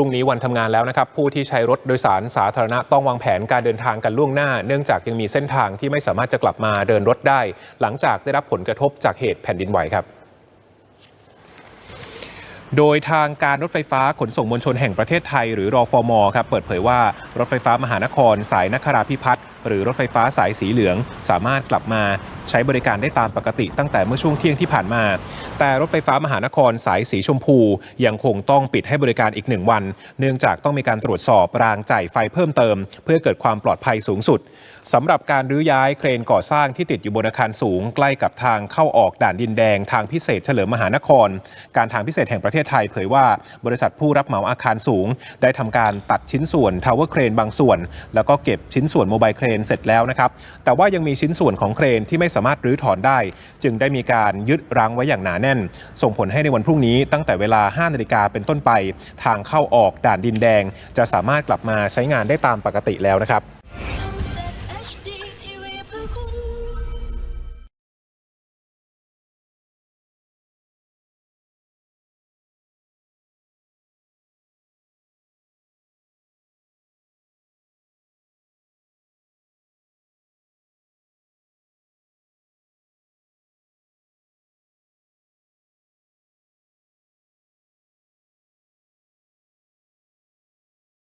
รุ่งนี้วันทำงานแล้วนะครับ ผู้ที่ใช้รถโดยสารสาธารณะต้องวางแผนการเดินทางกันล่วงหน้า เนื่องจากยังมีเส้นทางที่ไม่สามารถจะกลับมาเดินรถได้ หลังจากได้รับผลกระทบจากเหตุแผ่นดินไหวครับโดยทางการรถไฟฟ้าขนส่งมวลชนแห่งประเทศไทย หรือรอฟอมครับเปิดเผยว่ารถไฟฟ้ามหานครสายนคราพิพัฒน์ หรือรถไฟฟ้าสายสีเหลือง สามารถกลับมาใช้บริการได้ตามปกติตั้งแต่เมื่อช่วงเที่ยงที่ผ่านมา แต่รถไฟฟ้ามหานครสายสีชมพู ยังคงต้องปิดให้บริการอีกหนึ่งวัน เนื่องจากต้องมีการตรวจสอบรางจ่ายไฟเพิ่มเติม เพื่อเกิดความปลอดภัยสูงสุดสำหรับการรื้อย้ายเครนก่อสร้างที่ติดอยู่บนอาคารสูง ใกล้กับทางเข้าออกด่านดินแดง ทางพิเศษเฉลิมมหานคร การทางพิเศษแห่งประเทศไทยเผยว่าบริษัทผู้รับเหมาอาคารสูง ได้ทำการตัดชิ้นส่วนทาวเวอร์เครนบางส่วน แล้วก็เก็บชิ้นส่วนโมบายเครนเสร็จแล้วนะครับ แต่ว่ายังมีชิ้นส่วนของเครนที่ไม่สามารถรื้อถอนได้ จึงได้มีการยึดรั้งไว้อย่างหนาแน่น ส่งผลให้ในวันพรุ่งนี้ตั้งแต่เวลา 5 นาฬิกาเป็นต้นไป ทางเข้าออกด่านดินแดง จะสามารถกลับมาใช้งานได้ตามปกติแล้วนะครับ